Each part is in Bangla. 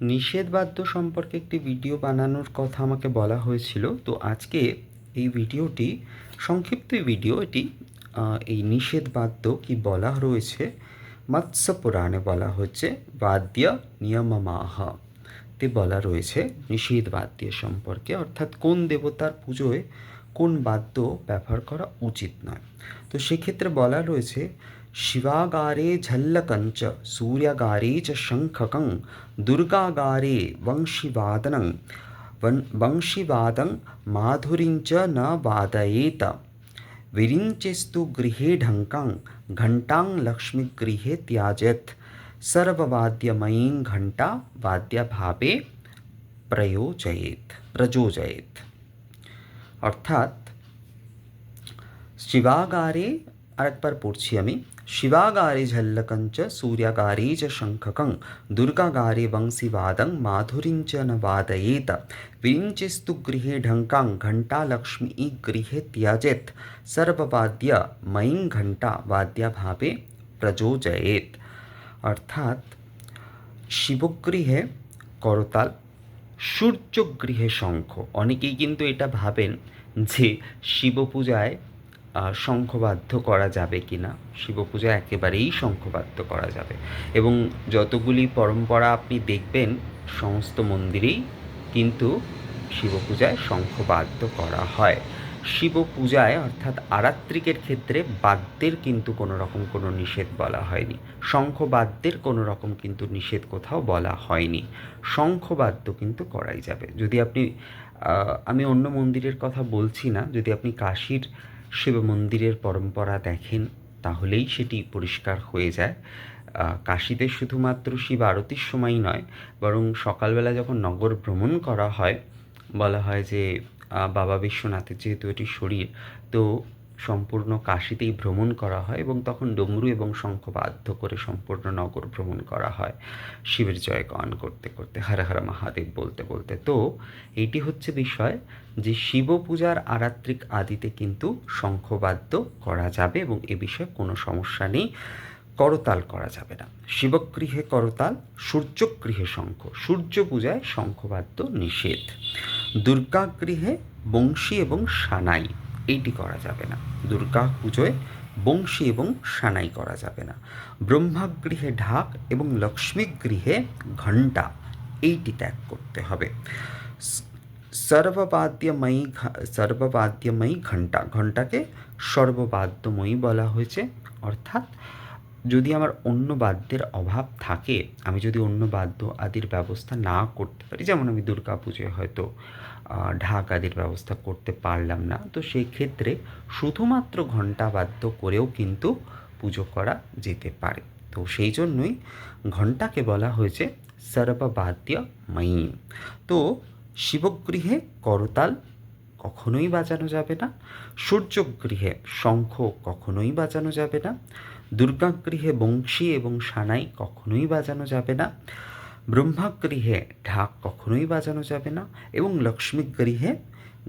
নিষেধবাদ্য সম্পর্কে একটি ভিডিও বানানোর কথা আমাকে বলা হয়েছিল। তো আজকে এই ভিডিওটি, সংক্ষিপ্ত ভিডিও, এটি এই নিষেধবাদ্য কি বলা রয়েছে মৎস্য পুরাণে বলা হচ্ছে বাদ্য নিয়মমাহ তে বলা রয়েছে নিষেধ বাদ্য সম্পর্কে। অর্থাৎ কোন দেবতার পুজোয় কোন বাদ্য ব্যবহার করা উচিত নয়। তো সেক্ষেত্রে বলা রয়েছে শিবাগারে ঝল্লকঞ্চ সূর্যাগারে চ শঙ্খকং দুর্গাগারে বংশীবাদনং वन् वंशीवादं माधुरीञ्च न वादयेत विरिञ्चेस्तु गृहे ढङ्कां घण्टां लक्ष्मीगृहे त्याजेत् सर्ववाद्यमयीं घण्टा वाद्यभावे প্রয়োজয়েত প্রযোজয়েত অর্থাৎ শিবাগারে আরেকবার পড়ছি আমি শিবাগারে ঝল্লকঞ্চ সূর্যাগারে চ শঙ্খকং দুর্গাগারে বংশীবাদং মাধুরীঞ্চ ন বাদয়েত বিরিঞ্চিস্তু গৃহে ঢঙ্কাং ঘণ্টা লক্ষ্মী গৃহে ত্যাজেত সর্ববাদ্য ময়ীং ঘণ্টা বাদ্যাভাবে প্রযোজয়েত অর্থাৎ শিবগৃহে করতাল সূর্যগৃহে শঙ্খ অনেকেই কিন্তু এটা ভাবেন যে শিব পূজায় আহ, করা যাবে কি না শিব পূজায় একেবারেই শঙ্খবাদ্য করা যাবে। এবং যতগুলি পরম্পরা আপনি দেখবেন সমস্ত মন্দিরেই কিন্তু শিব পূজায় করা হয়। শিব পূজায় অর্থাৎ আরাত্রিকের ক্ষেত্রে বাদ্যের কিন্তু কোনো রকম কোনো নিষেধ বলা হয়নি। শঙ্খবাদ্যের কোনো রকম কিন্তু নিষেধ কোথাও বলা হয়নি। শঙ্খবাদ্য কিন্তু করাই যাবে। যদি আপনি আমি অন্য মন্দিরের কথা বলছি না যদি আপনি কাশীর শিব মন্দিরের পরম্পরা দেখেন, তাহলেই সেটি পরিষ্কার হয়ে যায়। কাশিতে শুধুমাত্র শিব আরতির সময় নয়, বরং সকালবেলা যখন নগর ভ্রমণ করা হয়, বলা হয় যে বাবা বিশ্বনাথের যেহেতু এটি শরীর, তো সম্পূর্ণ কাশীতেই ভ্রমণ করা হয় এবং তখন ডমরু এবং শঙ্খ বাধ্য করে সম্পূর্ণ নগর ভ্রমণ করা হয়। শিবের জয় গান করতে করতে, হর হর মহাদেব বলতে বলতে। তো এইটি হচ্ছে বিষয় যে শিব পূজার আরাত্রিক আদিতে কিন্তু শঙ্খবাদ্য করা যাবে এবং এ বিষয়ে কোনো সমস্যা নেই। করতাল করা যাবে না। শিবগৃহে করতাল, সূর্যগৃহে শঙ্খ। সূর্য পূজায় শঙ্খবাদ্য নিষেধ। দুর্গাগৃহে বংশী এবং সানাই। এইটি করা যাবে না। দুর্গা পুজোয় বংশী এবং সানাই করা যাবে না। ব্রহ্মাগৃহে ঢাক এবং লক্ষ্মী গৃহে ঘণ্টা, এইটি ত্যাগ করতে হবে। সর্ববাদ্যময়ী সর্ববাদ্যময়ী ঘণ্টা, ঘণ্টাকে সর্ববাদ্যময়ী বলা হয়েছে। অর্থাৎ যদি আমার অন্য বাদ্যের অভাব থাকে, আমি যদি অন্য বাদ্য আদির ব্যবস্থা না করতে পারি, যেমন আমি দুর্গা পুজোয় হয়তো ঢাক আদির ব্যবস্থা করতে পারলাম না, তো সেই ক্ষেত্রে শুধুমাত্র ঘণ্টা বাদ্য করেও কিন্তু পুজো করা যেতে পারে। তো সেই জন্যই ঘণ্টাকে বলা হয়েছে সর্ববাদ্য ময়ী তো শিবগৃহে করতাল কখনোই বাজানো যাবে না। সূর্যগৃহে শঙ্খ কখনোই বাজানো যাবে না। দুর্গাগৃহে বংশী এবং সানাই কখনোই বাজানো যাবে না। ব্রহ্মাগৃহে ঢাক কখনোই বাজানো যাবে না এবং লক্ষ্মী গৃহে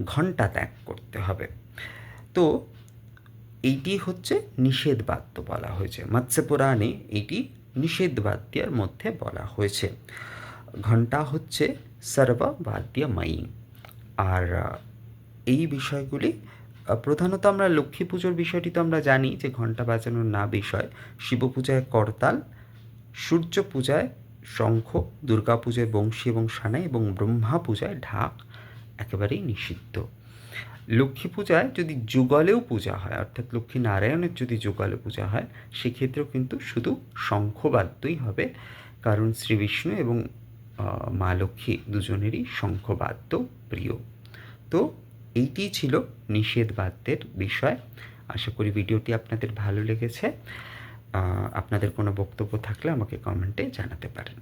ঘণ্টা ত্যাগ করতে হবে। তো এইটি হচ্ছে নিষেধ বাদ্য বলা হয়েছে। মৎস্য পুরাণে এটি নিষেধ বাদ্যের মধ্যে বলা হয়েছে। ঘণ্টা হচ্ছে সর্ববাদ্যময়ী। আর এই বিষয়গুলি প্রধানত আমরা লক্ষ্মী পুজোর বিষয়টি তো আমরা জানি যে ঘণ্টা বাজানোর না বিষয়। শিব পূজায় করতাল, সূর্য পূজায় শঙ্খ, দুর্গা পূজায় বংশী এবং সানাই এবং ব্রহ্মা পূজায় ঢাক একেবারেই নিষিদ্ধ। লক্ষ্মী পূজায় যদি যুগলেও পূজা হয়, অর্থাৎ লক্ষ্মী নারায়ণের যদি যুগলে পূজা হয়, সেক্ষেত্রেও কিন্তু শুধু শঙ্খবাদ্যই হবে, কারণ শ্রী বিষ্ণু এবং মা লক্ষ্মী দুজনেরই শঙ্খবাদ্য প্রিয়। তো এইটি ছিল নিষেধবাদ্যের বিষয়। আশা করি ভিডিওটি আপনাদের ভালো লেগেছে। আপনাদের কোনো বক্তব্য থাকলে আমাকে কমেন্টে জানাতে পারেন।